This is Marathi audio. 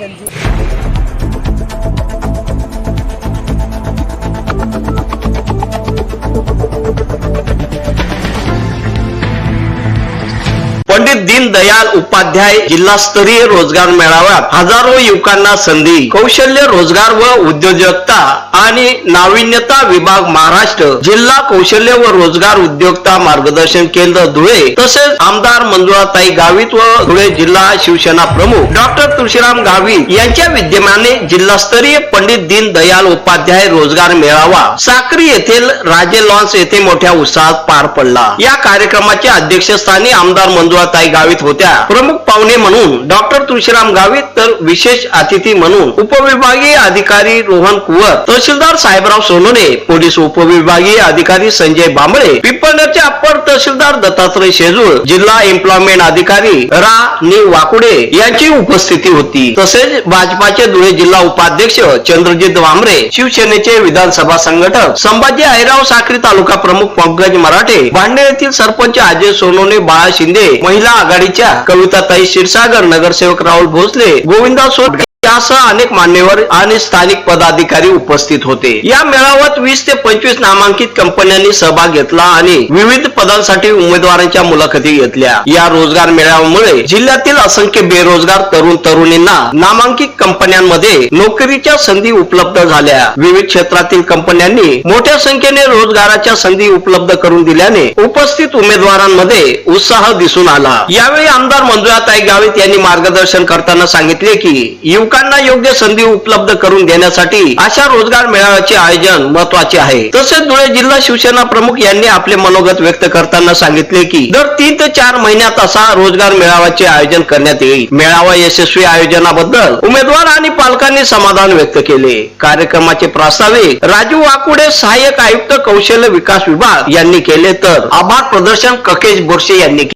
กั पंडित दीनदयाल उपाध्याय जिल्हास्तरीय रोजगार मेळाव्यात हजारो युवकांना संधी कौशल्य रोजगार व उद्योजकता आणि नाविन्यता विभाग महाराष्ट्र जिल्हा कौशल्य व रोजगार उद्योगता मार्गदर्शन केंद्र धुळे तसेच आमदार मंजुळाताई गावित व धुळे जिल्हा शिवसेना प्रमुख डॉक्टर तुळशीराम गावित यांच्या विद्यमाने जिल्हास्तरीय पंडित दीनदयाल उपाध्याय रोजगार मेळावा साक्री येथील राजे लॉन्स येथे मोठ्या उत्साहात पार पडला. या कार्यक्रमाच्या अध्यक्षस्थानी आमदार मंजुळाताई गावित होत्या. प्रमुख पाहुणे म्हणून डॉक्टर तुळशीराम गावित तर विशेष अतिथी म्हणून उपविभागीय अधिकारी रोहन कुवर तहसीलदार साहेबराव सोनोने पोलीस उपविभागीय अधिकारी संजय बांबळे पिंपळनेरचे अप्पर तहसीलदार दत्तात्रय शेजूळ जिल्हा एम्प्लॉयमेंट अधिकारी रा. नि वाकुडे यांची उपस्थिती होती. तसेच भाजपाचे धुळे जिल्हा उपाध्यक्ष चंद्रजित वांबरे शिवसेनेचे विधानसभा संघटक संभाजी आहिराव साखरी तालुका प्रमुख पंकज मराठे भांडे येथील सरपंच अजय सोनोने बाळा शिंदे महिला आघाडीच्या कविताताई क्षीरसागर नगरसेवक राहुल भोसले गोविंदा सोट त्यासह अनेक मान्यवर आणि स्थानिक पदाधिकारी उपस्थित होते. या मेळाव्यात वीस ते पंचवीस नामांकित कंपन्यांनी सहभाग घेतला आणि विविध पदांसाठी उमेदवारांच्या मुलाखती घेतल्या. या रोजगार मेळाव्यामुळे जिल्ह्यातील असंख्य बेरोजगार तरुण तरुणींना नामांकित कंपन्यांमध्ये नोकरीच्या संधी उपलब्ध झाल्या. विविध क्षेत्रातील कंपन्यांनी मोठ्या संख्येने रोजगाराच्या संधी उपलब्ध करून दिल्याने उपस्थित उमेदवारांमध्ये उत्साह दिसून आला. यावेळी आमदार मंजुळाताई गावित यांनी मार्गदर्शन करताना सांगितले की युवकांना योग्य संधी उपलब्ध करून देण्यासाठी अशा रोजगार मेळाव्याचे आयोजन महत्त्वाचे आहे. तसेच धुळे जिल्हा शिवसेना प्रमुख यांनी आपले मनोगत व्यक्त करताना सांगितले की दर तीन ते चार महिन्यात असा रोजगार मेळाव्याचे आयोजन करण्यात येईल. मेळावा यशस्वी आयोजनाबद्दल उमेदवार आणि पालकांनी समाधान व्यक्त केले. कार्यक्रमाचे प्रास्ताविक राजू वाकुडे सहाय्यक आयुक्त कौशल्य विकास विभाग यांनी केले तर आभार प्रदर्शन ककेश बोरसे यांनी केले.